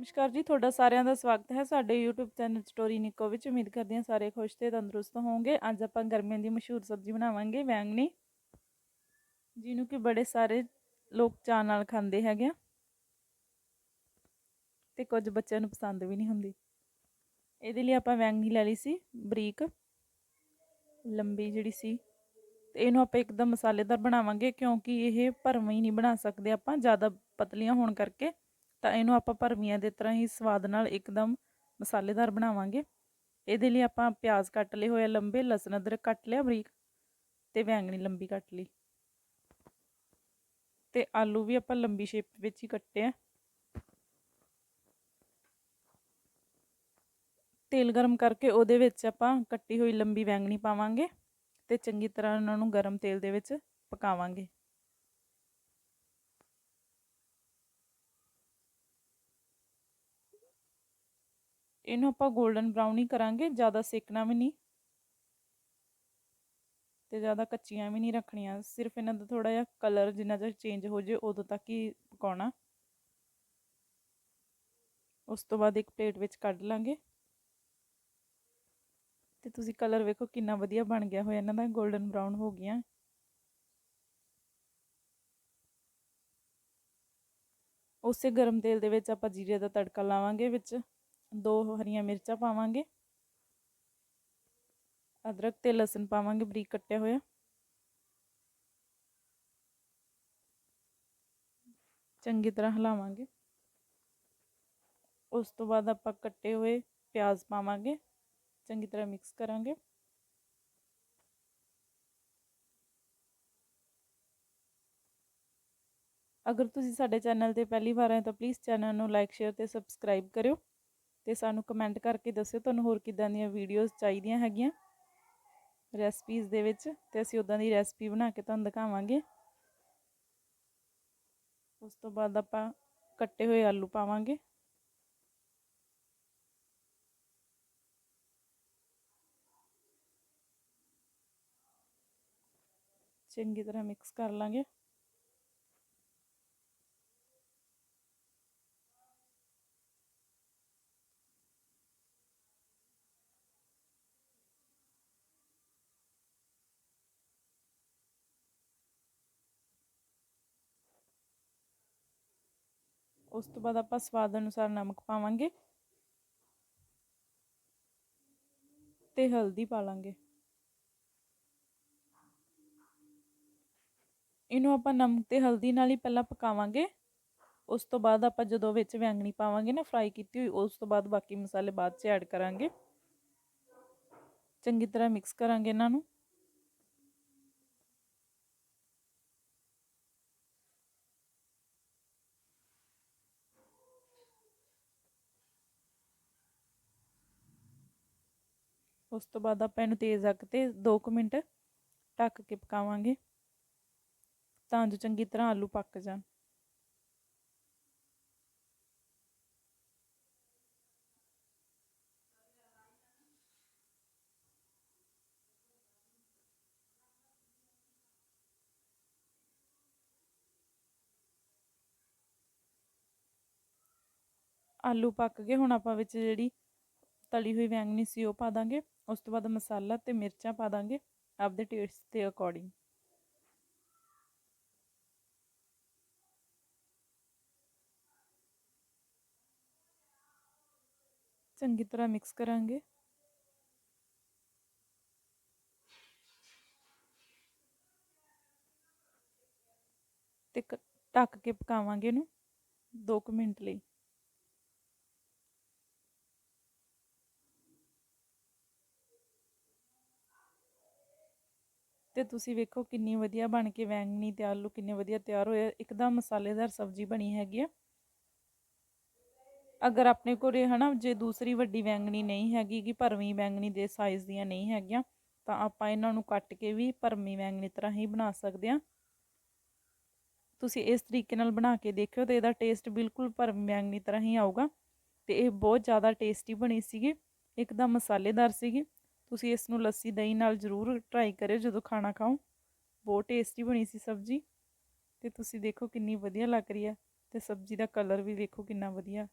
ਨਮਸਕਾਰ ਜੀ, ਤੁਹਾਡਾ ਸਾਰਿਆਂ ਦਾ ਸਵਾਗਤ ਹੈ ਸਾਡੇ YouTube ਚੈਨਲ ਸਟੋਰੀ ਨਿੱਕੋ ਵਿੱਚ। ਉਮੀਦ ਕਰਦੇ ਹਾਂ ਸਾਰੇ ਖੁਸ਼ ਤੇ ਤੰਦਰੁਸਤ ਹੋਵੋਗੇ। ਅੱਜ ਆਪਾਂ ਗਰਮੀਆਂ ਦੀ ਮਸ਼ਹੂਰ ਸਬਜ਼ੀ ਬਣਾਵਾਂਗੇ, ਵੈਂਗਣੀ। ਜਿਹਨੂੰ ਕਿ ਬੜੇ ਸਾਰੇ ਲੋਕ ਚਾਅ ਨਾਲ ਖਾਂਦੇ ਹੈਗੇ ਆ। ਤੇ ਕੁਝ ਬੱਚਿਆਂ ਨੂੰ ਪਸੰਦ ਵੀ ਨਹੀਂ ਹੁੰਦੀ। ਇਹਦੇ ਲਈ ਆਪਾਂ ਵੈਂਗਣੀ ਲੈ ਲਈ ਸੀ, ਬਰੀਕ। ਲੰਬੀ ਜਿਹੜੀ ਸੀ। ਤੇ ਇਹਨੂੰ ਆਪਾਂ ਇੱਕਦਮ ਮਸਾਲੇਦਾਰ ਬਣਾਵਾਂਗੇ, ਕਿਉਂਕਿ ਇਹ ਭਰਵੀਂ ਨਹੀਂ ਬਣਾ ਸਕਦੇ ਆਪਾਂ, ਜ਼ਿਆਦਾ ਪਤਲੀਆਂ ਹੋਣ ਕਰਕੇ। ਤਾਂ ਇਹਨੂੰ ਆਪਾਂ ਭਰਵੀਆਂ ਦੇ ਤਰ੍ਹਾਂ ਹੀ ਸਵਾਦ ਨਾਲ ਇੱਕਦਮ ਮਸਾਲੇਦਾਰ ਬਣਾਵਾਂਗੇ। ਇਹਦੇ ਲਈ ਆਪਾਂ ਪਿਆਜ਼ ਕੱਟ ਲਏ ਹੋਏ ਲੰਬੇ, ਲਸਣ, ਅਦਰਕ ਕੱਟ ਲਿਆ ਬਰੀਕ ਤੇ ਵੈਂਗਣੀ ਲੰਬੀ ਕੱਟ ਲਈ। ਤੇ ਆਲੂ ਵੀ ਆਪਾਂ ਲੰਬੀ ਸ਼ੇਪ ਵਿੱਚ ਹੀ ਕੱਟੇ ਆ। ਤੇਲ ਗਰਮ ਕਰਕੇ ਉਹਦੇ ਵਿੱਚ ਆਪਾਂ ਕੱਟੀ ਹੋਈ ਲੰਬੀ ਵੈਂਗਣੀ ਪਾਵਾਂਗੇ ਤੇ ਚੰਗੀ ਤਰ੍ਹਾਂ ਉਹਨਾਂ ਨੂੰ ਗਰਮ ਤੇਲ ਦੇ ਵਿੱਚ ਪਕਾਵਾਂਗੇ। ਇਹਨੂੰ ਆਪਾਂ 골ਡਨ ਬਰਾਊਨ ਹੀ ਕਰਾਂਗੇ, ਜ਼ਿਆਦਾ ਸੇਕਣਾ ਵੀ ਨਹੀਂ ਤੇ ਜ਼ਿਆਦਾ ਕੱਚੀਆਂ ਵੀ ਨਹੀਂ ਰੱਖਣੀਆਂ, ਸਿਰਫ ਇਹਨਾਂ ਦਾ ਥੋੜਾ ਜਿਹਾ ਕਲਰ ਜਿੰਨਾ ਚਿਰ ਚੇਂਜ ਹੋ ਜੇ ਉਦੋਂ ਤੱਕ ਹੀ ਪਕਾਉਣਾ। ਉਸ ਤੋਂ ਬਾਅਦ ਇੱਕ ਪਲੇਟ ਵਿੱਚ ਕੱਢ ਲਾਂਗੇ। ਤੇ ਤੁਸੀਂ ਕਲਰ ਵੇਖੋ ਕਿੰਨਾ ਵਧੀਆ ਬਣ ਗਿਆ ਹੋਇਆ, ਇਹਨਾਂ ਦਾ 골ਡਨ ਬਰਾਊਨ ਹੋ ਗਿਆ ਉਸੇ ਗਰਮ ਤੇਲ ਦੇ ਵਿੱਚ ਆਪਾਂ ਜੀਰੇ ਦਾ ਤੜਕਾ ਲਾਵਾਂਗੇ ਵਿੱਚ। ਦੋ ਹਰੀਆਂ ਮਿਰਚਾਂ ਪਾਵਾਂਗੇ। ਅਦਰਕ ਤੇ ਲਸਣ ਪਾਵਾਂਗੇ ਬਰੀਕ ਕੱਟਿਆ ਹੋਇਆ ਚੰਗੀ ਤਰ੍ਹਾਂ ਹਿਲਾਵਾਂਗੇ। ਉਸ ਤੋਂ ਬਾਅਦ ਆਪਾਂ ਕੱਟੇ ਹੋਏ ਪਿਆਜ਼ ਪਾਵਾਂਗੇ। ਚੰਗੀ ਤਰ੍ਹਾਂ ਮਿਕਸ ਕਰਾਂਗੇ। ਅਗਰ ਤੁਸੀਂ ਸਾਡੇ ਚੈਨਲ ਤੇ ਪਹਿਲੀ ਵਾਰ ਆਏ ਤਾਂ ਪਲੀਜ਼ ਚੈਨਲ ਨੂੰ ਲਾਈਕ ਸ਼ੇਅਰ ਤੇ ਸਬਸਕ੍ਰਾਈਬ ਕਰਿਓ। ਤੇ ਸਾਨੂੰ ਕਮੈਂਟ ਕਰਕੇ ਦੱਸਿਓ ਤੁਹਾਨੂੰ ਹੋਰ ਕਿਦਾਂ ਦੀਆਂ ਵੀਡੀਓਜ਼ ਚਾਹੀਦੀਆਂ ਹੈਗੀਆਂ ਰੈਸਪੀਜ਼ ਦੇ ਵਿੱਚ ਤੇ ਅਸੀਂ ਉਦਾਂ ਦੀ ਰੈਸਪੀ ਬਣਾ ਕੇ ਤੁਹਾਨੂੰ ਦਿਖਾਵਾਂਗੇ। ਉਸ ਤੋਂ ਬਾਅਦ ਆਪਾਂ ਕੱਟੇ ਹੋਏ ਆਲੂ ਪਾਵਾਂਗੇ। ਚੰਗੀ ਤਰ੍ਹਾਂ ਮਿਕਸ ਕਰ ਲਾਂਗੇ। ਉਸ ਤੋਂ ਬਾਅਦ ਆਪਾਂ ਸਵਾਦ ਅਨੁਸਾਰ ਨਮਕ ਪਾਵਾਂਗੇ ਤੇ ਹਲਦੀ ਪਾ ਲਾਂਗੇ। ਇਹਨੂੰ ਆਪਾਂ ਨਮਕ ਤੇ ਹਲਦੀ ਨਾਲ ਹੀ ਪਹਿਲਾਂ ਪਕਾਵਾਂਗੇ। ਉਸ ਤੋਂ ਬਾਅਦ ਆਪਾਂ ਜਦੋਂ ਵਿੱਚ ਵੈਂਗਣੀ ਪਾਵਾਂਗੇ ਨਾ ਫਰਾਈ ਕੀਤੀ ਹੋਈ, ਉਸ ਤੋਂ ਬਾਅਦ ਬਾਕੀ ਮਸਾਲੇ ਬਾਅਦ 'ਚ ਐਡ ਕਰਾਂਗੇ। ਚੰਗੀ ਤਰ੍ਹਾਂ ਮਿਕਸ ਕਰਾਂਗੇ ਇਹਨਾਂ ਨੂੰ। ਉਸ ਤੋਂ ਬਾਅਦ ਆਪਾਂ ਇਹਨੂੰ ਤੇਜ਼ ਅੱਗ ਤੇ 2 ਮਿੰਟ ਢੱਕ ਕੇ ਪਕਾਵਾਂਗੇ ਤਾਂ ਜੋ ਚੰਗੀ ਤਰ੍ਹਾਂ ਆਲੂ ਪੱਕ ਜਾਣ। ਆਲੂ ਪੱਕ ਗਏ, ਹੁਣ ਆਪਾਂ ਵਿੱਚ ਜਿਹੜੀ ਤਲੀ ਹੋਈ ਵੈਂਗਣੀ ਸੀ, ਉਹ ਪਾ ਦਾਂਗੇ। ਉਸ ਤੋਂ ਬਾਅਦ ਮਸਾਲਾ ਤੇ ਮਿਰਚਾਂ ਪਾ ਦਾਂਗੇ ਆਪਦੇ ਟੇਸਟ ਦੇ ਅਕੋਰਡਿੰਗ ਚੰਗੀ ਤਰ੍ਹਾਂ ਮਿਕਸ ਕਰਾਂਗੇ। ਤੇ ਢੱਕ ਕੇ ਪਕਾਵਾਂਗੇ ਇਹਨੂੰ 2 ਮਿੰਟ ਲਈ। ਤੇ ਤੁਸੀਂ ਵੇਖੋ ਕਿੰਨੀ ਵਧੀਆ ਬਣ ਕੇ ਵੈਂਗਣੀ ਤੇ ਆਲੂ ਕਿੰਨੇ ਵਧੀਆ ਤਿਆਰ ਹੋਏ ਇੱਕਦਮ ਮਸਾਲੇਦਾਰ ਸਬਜ਼ੀ ਬਣੀ ਹੈਗੀ ਆ। ਅਗਰ ਆਪਣੇ ਕੋਲੇ ਹਨਾ ਜੇ ਦੂਸਰੀ ਵੱਡੀ ਵੈਂਗਣੀ ਨਹੀਂ ਹੈਗੀ ਕਿ ਭਰਵੀਂ ਵੈਂਗਣੀ ਦੇ ਸਾਈਜ਼ ਦੀਆਂ ਨਹੀਂ ਹੈਗੀਆਂ, ਤਾਂ ਆਪਾਂ ਇਹਨਾਂ ਨੂੰ ਕੱਟ ਕੇ ਵੀ ਭਰਵੀਂ ਵੈਂਗਣੀ ਤਰ੍ਹਾਂ ਹੀ ਬਣਾ ਸਕਦੇ ਆ। ਤੁਸੀਂ ਇਸ ਤਰੀਕੇ ਨਾਲ ਬਣਾ ਕੇ ਦੇਖਿਓ ਤੇ ਇਹਦਾ ਟੇਸਟ ਬਿਲਕੁਲ ਭਰਵੀਂ ਵੈਂਗਣੀ ਤਰ੍ਹਾਂ ਹੀ ਆਊਗਾ। ਤੇ ਇਹ ਬਹੁਤ ਜ਼ਿਆਦਾ ਟੇਸਟੀ ਬਣੀ ਸੀਗੀ, ਇੱਕਦਮ ਮਸਾਲੇਦਾਰ ਸੀਗੀ। ਤੁਸੀਂ ਇਸ ਨੂੰ ਲੱਸੀ, ਦਹੀਂ ਨਾਲ ਜ਼ਰੂਰ ਟਰਾਈ ਕਰਿਓ ਜਦੋਂ ਖਾਣਾ ਖਾਓ। ਬਹੁਤ ਟੇਸਟੀ ਬਣੀ ਸੀ ਸਬਜ਼ੀ। ਤੇ ਤੁਸੀਂ ਦੇਖੋ ਕਿੰਨੀ ਵਧੀਆ ਲੱਗ ਰਹੀ ਹੈ। ਤੇ ਸਬਜ਼ੀ ਦਾ ਕਲਰ ਵੀ ਦੇਖੋ ਕਿੰਨਾ ਵਧੀਆ।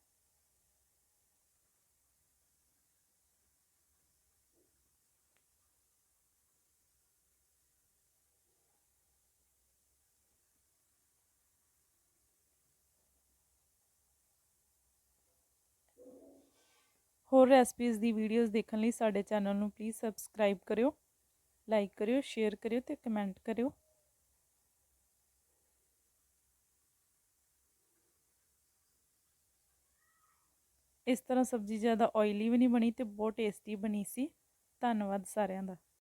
ਹੋਰ ਰੈਸਪੀਜ਼ ਦੀ ਵੀਡੀਓਜ਼ ਦੇਖਣ ਲਈ ਸਾਡੇ ਚੈਨਲ ਨੂੰ ਪਲੀਜ਼ ਸਬਸਕ੍ਰਾਈਬ ਕਰਿਓ ਲਾਈਕ ਕਰਿਓ ਸ਼ੇਅਰ ਕਰਿਓ ਤੇ ਕਮੈਂਟ ਕਰਿਓ। ਇਸ ਤਰ੍ਹਾਂ ਸਬਜ਼ੀ ਜ਼ਿਆਦਾ ਆਇਲੀ ਵੀ ਨਹੀਂ ਬਣੀ ਤੇ ਬਹੁਤ ਟੇਸਟੀ ਬਣੀ ਸੀ। ਧੰਨਵਾਦ ਸਾਰਿਆਂ ਦਾ।